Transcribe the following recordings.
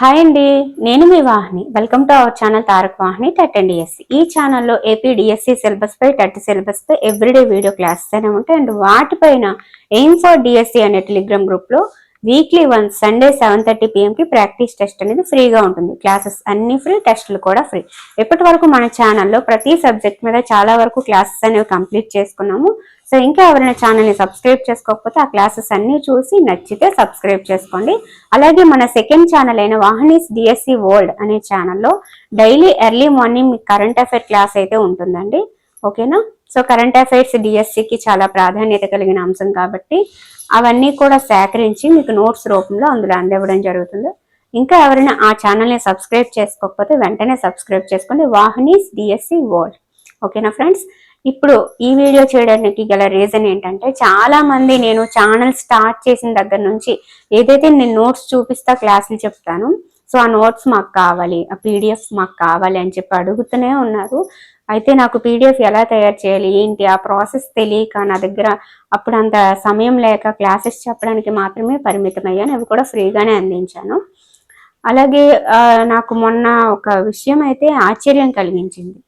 Hi అండి నేను మీ Vahini. Welcome to our channel Tarak Vahini TET and DSC ఈ ఛానల్లో ఏపీ డిఎస్సి సిలబస్ పై టెట్ సిలబస్ పై ఎవ్రీడే వీడియో క్లాసెస్ అనే ఉంటాయి. అండ్ వాటిపైన ఎయిమ్ ఫర్ డిఎస్సి అనే టెలిగ్రామ్ గ్రూప్లో weekly one Sunday seven thirty పిఎంకి practice test అనేది ఫ్రీగా ఉంటుంది. క్లాసెస్ అన్ని ఫ్రీ టెస్టులు కూడా ఫ్రీ ఇప్పటి వరకు మన ఛానల్లో ప్రతి సబ్జెక్ట్ మీద చాలా వరకు క్లాసెస్ అనేవి కంప్లీట్ చేసుకున్నాము. సో ఇంకా ఎవరైనా ఛానల్ని సబ్స్క్రైబ్ చేసుకోకపోతే ఆ క్లాసెస్ అన్నీ చూసి నచ్చితే సబ్స్క్రైబ్ చేసుకోండి. అలాగే మన సెకండ్ ఛానల్ అయిన వాహనీస్ డిఎస్సి వరల్డ్ అనే ఛానల్లో డైలీ ఎర్లీ మార్నింగ్ మీకు కరెంట్ అఫైర్ క్లాస్ అయితే ఉంటుందండి. ఓకేనా? సో కరెంట్ అఫైర్స్ డిఎస్సికి చాలా ప్రాధాన్యత కలిగిన అంశం కాబట్టి అవన్నీ కూడా సేకరించి మీకు నోట్స్ రూపంలో అందులో అందివ్వడం జరుగుతుంది. ఇంకా ఎవరైనా ఆ ఛానల్ని సబ్స్క్రైబ్ చేసుకోకపోతే వెంటనే సబ్స్క్రైబ్ చేసుకోండి. వాహనీస్ డిఎస్సి వరల్డ్ ఓకేనా ఫ్రెండ్స్? ఇప్పుడు ఈ వీడియో చేయడానికి గల రీజన్ ఏంటంటే చాలా మంది నేను ఛానల్ స్టార్ట్ చేసిన దగ్గర నుంచి ఏదైతే నేను నోట్స్ చూపిస్తా క్లాసులు చెప్తాను సో ఆ నోట్స్ మాకు కావాలి ఆ పీడిఎఫ్ మాకు కావాలి అని చెప్పి అడుగుతూనే ఉన్నారు. అయితే నాకు పీడిఎఫ్ ఎలా తయారు చేయాలి ఏంటి ఆ ప్రాసెస్ తెలియక నా దగ్గర అప్పుడు అంత సమయం లేక క్లాసెస్ చెప్పడానికి మాత్రమే పరిమితమయ్యాను అవి కూడా ఫ్రీగానే అందించాను. అలాగే నాకు మొన్న ఒక విషయం అయితే ఆశ్చర్యం కలిగించింది.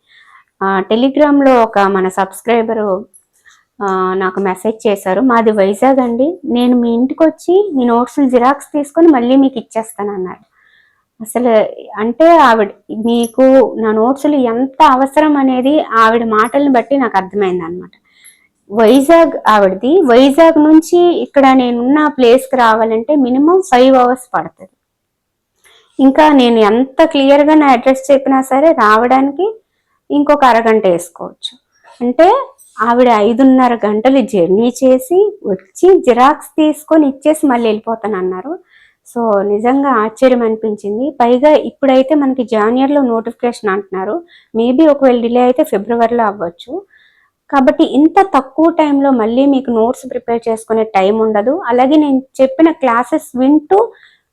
టెలిగ్రామ్లో ఒక మన సబ్స్క్రైబరు నాకు మెసేజ్ చేశారు. మాది వైజాగ్ అండి. నేను మీ ఇంటికి వచ్చి మీ నోట్స్ జిరాక్స్ తీసుకొని మళ్ళీ మీకు ఇచ్చేస్తాను అన్నారు అసలు అంటే ఆవిడ మీకు నా నోట్స్లు ఎంత అవసరం అనేది ఆవిడ మాటలను బట్టి నాకు అర్థమైంది అనమాట వైజాగ్ ఆవిడది. వైజాగ్ నుంచి ఇక్కడ నేనున్న ప్లేస్కి రావాలంటే మినిమం ఫైవ్ అవర్స్ పడుతుంది. ఇంకా నేను ఎంత క్లియర్గా నా అడ్రస్ చెప్పినా సరే రావడానికి ఇంకొక అరగంట వేసుకోవచ్చు. అంటే ఆవిడ ఐదున్నర గంటలు జర్నీ చేసి వచ్చి జిరాక్స్ తీసుకొని ఇచ్చేసి మళ్ళీ వెళ్ళిపోతాను అన్నారు సో నిజంగా ఆశ్చర్యం అనిపించింది. పైగా ఇప్పుడైతే మనకి జాన్యర్లో నోటిఫికేషన్ అంటున్నారు. మేబీ ఒకవేళ డిలే అయితే ఫిబ్రవరిలో అవ్వచ్చు. కాబట్టి ఇంత తక్కువ టైంలో మళ్ళీ మీకు నోట్స్ ప్రిపేర్ చేసుకునే టైం ఉండదు. అలాగే నేను చెప్పిన క్లాసెస్ వింటూ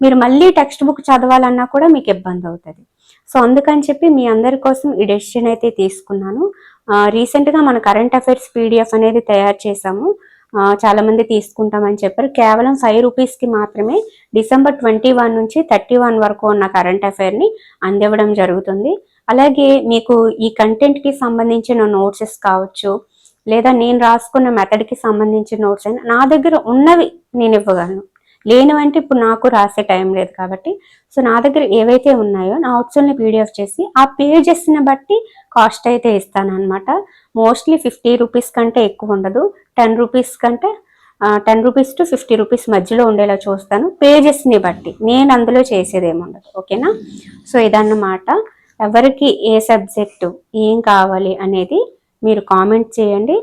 మీరు మళ్ళీ టెక్స్ట్ బుక్ చదవాలన్నా కూడా మీకు ఇబ్బంది అవుతుంది. సో అందుకని చెప్పి మీ అందరి కోసం ఈ డెసిషన్ అయితే తీసుకున్నాను. రీసెంట్గా మన కరెంట్ అఫైర్స్ పీడిఎఫ్ అనేది తయారు చేశాము. చాలా మంది తీసుకుంటామని చెప్పారు. కేవలం ఫైవ్ రూపీస్కి మాత్రమే డిసెంబర్ ట్వంటీ వన్ నుంచి థర్టీ వన్ వరకు ఉన్న కరెంట్ అఫైర్ని అందివ్వడం జరుగుతుంది. అలాగే మీకు ఈ కంటెంట్కి సంబంధించిన నోట్సెస్ కావచ్చు లేదా నేను రాసుకున్న మెథడ్కి సంబంధించిన నోట్స్ అయినా నా దగ్గర ఉన్నవి నేను ఇవ్వగలను. లేనివంటే ఇప్పుడు నాకు రాసే టైం లేదు కాబట్టి. సో నా దగ్గర ఏవైతే ఉన్నాయో నా ఆప్షన్ని పీడిఎఫ్ చేసి ఆ పేజెస్ని బట్టి కాస్ట్ అయితే ఇస్తాను అనమాట మోస్ట్లీ ఫిఫ్టీ రూపీస్ కంటే ఎక్కువ ఉండదు. టెన్ రూపీస్ కంటే ten rupees to fifty rupees మధ్యలో ఉండేలా చూస్తాను. పేజెస్ని బట్టి. నేను అందులో చేసేది ఏముండదు ఓకేనా? సో ఇదన్నమాట. ఎవరికి ఏ సబ్జెక్టు ఏం కావాలి అనేది మీరు కామెంట్ చేయండి.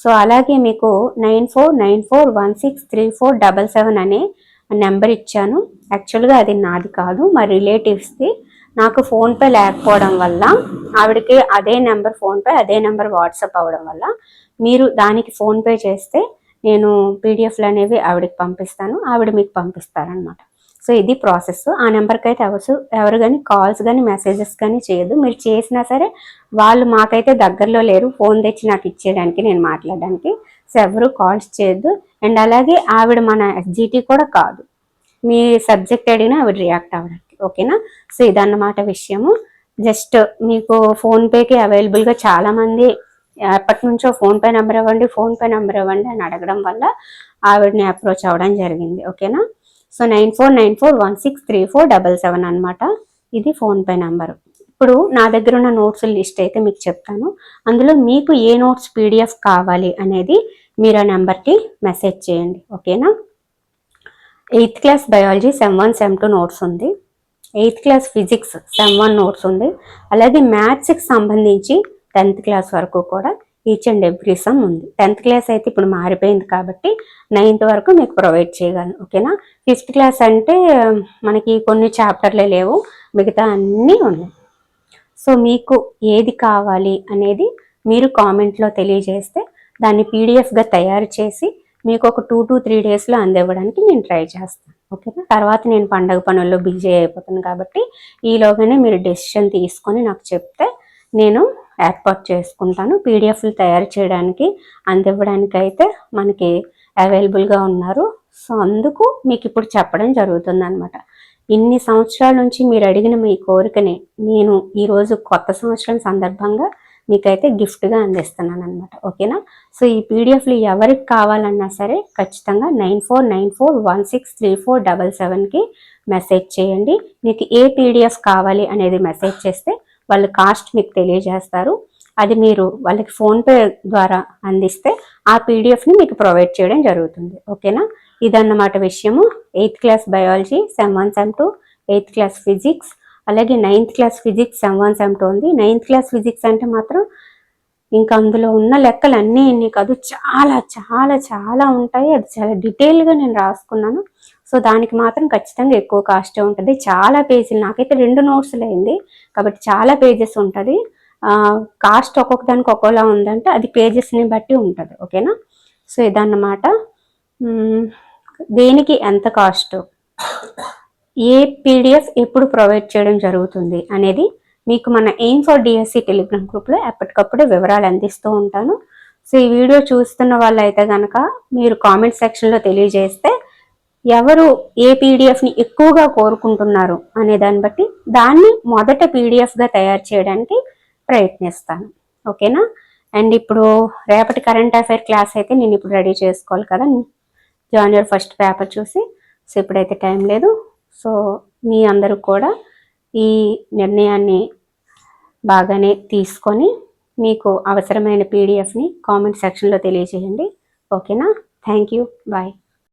సో అలాగే మీకు nine four nine four one six three four double seven అనే నెంబర్ ఇచ్చాను. యాక్చువల్గా అది నాది కాదు మా రిలేటివ్స్ది. నాకు ఫోన్పే లేకపోవడం వల్ల ఆవిడకి అదే నెంబర్ ఫోన్పే అదే నెంబర్ వాట్సాప్ అవ్వడం వల్ల మీరు దానికి ఫోన్పే చేస్తే నేను పీడిఎఫ్లు అనేవి ఆవిడకి పంపిస్తాను. ఆవిడ మీకు పంపిస్తారనమాట సో ఇది ప్రాసెస్. ఆ నెంబర్కి అయితే ఎవరు ఎవరు కానీ కాల్స్ కానీ మెసేజెస్ కానీ చేయదు మీరు చేసినా సరే వాళ్ళు మాకైతే దగ్గరలో లేరు. ఫోన్ తెచ్చి నాకు ఇచ్చేయడానికి నేను మాట్లాడడానికి. సో ఎవరు కాల్స్ చేయొద్దు. అండ్ అలాగే ఆవిడ మన ఎస్జిటి కూడా కాదు. మీ సబ్జెక్ట్ అడిగినా ఆవిడ రియాక్ట్ అవ్వడానికి. ఓకేనా? సో ఇదన్నమాట విషయము. జస్ట్ మీకు ఫోన్పేకి అవైలబుల్గా చాలామంది ఎప్పటి నుంచో ఫోన్పే నెంబర్ ఇవ్వండి ఫోన్పే నెంబర్ ఇవ్వండి అని అడగడం వల్ల ఆవిడని అప్రోచ్ అవ్వడం జరిగింది. ఓకేనా? So nine four nine four one six three four double seven అనమాట ఇది ఫోన్పే నెంబరు. ఇప్పుడు నా దగ్గర ఉన్న నోట్స్ లిస్ట్ అయితే మీకు చెప్తాను. అందులో మీకు ఏ నోట్స్ పీడిఎఫ్ కావాలి అనేది మీరు ఆ నెంబర్కి మెసేజ్ చేయండి. ఓకేనా? Eighth class biology sem one sem two notes ఉంది. Eighth class physics sem one notes ఉంది. అలాగే మ్యాథ్స్కి సంబంధించి టెన్త్ క్లాస్ వరకు కూడా ఈచ్ అండ్ ఎవ్రీ సమ్ ఉంది. టెన్త్ క్లాస్ అయితే ఇప్పుడు మారిపోయింది కాబట్టి నైన్త్ వరకు మీకు ప్రొవైడ్ చేయగలను ఓకేనా ఫిఫ్త్ క్లాస్ అంటే um, మనకి కొన్ని చాప్టర్లే లేవు మిగతా అన్నీ ఉన్నాయి. సో మీకు ఏది కావాలి అనేది మీరు కామెంట్లో తెలియజేస్తే దాన్ని పీడిఎఫ్గా తయారు చేసి మీకు ఒక టూ టు త్రీ డేస్లో అందివ్వడానికి నేను ట్రై చేస్తాను ఓకేనా తర్వాత నేను పండగ పనుల్లో బిజీ అయిపోతాను కాబట్టి ఈలోగానే మీరు డెసిషన్ తీసుకొని నాకు చెప్తే నేను ఏర్పాటు చేసుకుంటాను. పీడిఎఫ్లు తయారు చేయడానికి అందివ్వడానికి అయితే మనకి అవైలబుల్గా ఉన్నారు. సో అందుకు మీకు ఇప్పుడు చెప్పడం జరుగుతుంది అనమాట ఇన్ని సంవత్సరాల నుంచి మీరు అడిగిన మీ కోరికని నేను ఈరోజు కొత్త సంవత్సరం సందర్భంగా మీకైతే గిఫ్ట్గా అందిస్తున్నాను అనమాట ఓకేనా? సో ఈ పీడిఎఫ్లు ఎవరికి కావాలన్నా సరే ఖచ్చితంగా nine four nine four one six three four double సెవెన్కి మెసేజ్ చేయండి. మీకు ఏ పీడిఎఫ్ కావాలి అనేది మెసేజ్ చేస్తే వాళ్ళు కాస్ట్ మీకు తెలియజేస్తారు. అది మీరు వాళ్ళకి ఫోన్పే ద్వారా అందిస్తే ఆ పీడిఎఫ్ని మీకు ప్రొవైడ్ చేయడం జరుగుతుంది. ఓకేనా? ఇదన్నమాట విషయము. Eighth class biology sem one sem two eighth class physics అలాగే ninth class physics sem one sem two ఉంది. నైన్త్ క్లాస్ ఫిజిక్స్ అంటే మాత్రం ఇంకా అందులో ఉన్న లెక్కలు అన్నీ నీకు కాదు చాలా చాలా చాలా ఉంటాయి. అది చాలా డీటెయిల్గా నేను రాసుకున్నాను. సో దానికి మాత్రం ఖచ్చితంగా ఎక్కువ కాస్ట్ ఉంటుంది. చాలా పేజీలు నాకైతే రెండు నోట్స్లు అయింది కాబట్టి చాలా పేజెస్ ఉంటుంది. కాస్ట్ ఒక్కొక్క దానికి ఒక్కోలా ఉందంటే అది పేజెస్ని బట్టి ఉంటుంది ఓకేనా? సో ఇదన్నమాట. దేనికి ఎంత కాస్ట్ ఏ పీడిఎఫ్ ఎప్పుడు ప్రొవైడ్ చేయడం జరుగుతుంది అనేది మీకు మన ఎయిమ్ ఫర్ డిఎస్సి టెలిగ్రామ్ గ్రూప్లో ఎప్పటికప్పుడు వివరాలు అందిస్తూ ఉంటాను. సో ఈ వీడియో చూస్తున్న వాళ్ళైతే కనుక మీరు కామెంట్ సెక్షన్లో తెలియజేస్తే ఎవరు ఏ పీడిఎఫ్ని ఎక్కువగా కోరుకుంటున్నారు అనే దాన్ని బట్టి దాన్ని మొదట పీడిఎఫ్గా తయారు చేయడానికి ప్రయత్నిస్తాను. ఓకేనా? అండ్ ఇప్పుడు రేపటి కరెంట్ అఫైర్ క్లాస్ అయితే నేను ఇప్పుడు రెడీ చేసుకోవాలి కదా. జాన్యువర్ ఫస్ట్ పేపర్ చూసి సో ఇప్పుడైతే టైం లేదు. సో మీ అందరూ కూడా ఈ నిర్ణయాన్ని బాగానే తీసుకొని మీకు అవసరమైన పీడిఎఫ్ని కామెంట్ సెక్షన్లో తెలియజేయండి. ఓకేనా? Thank you. బాయ్.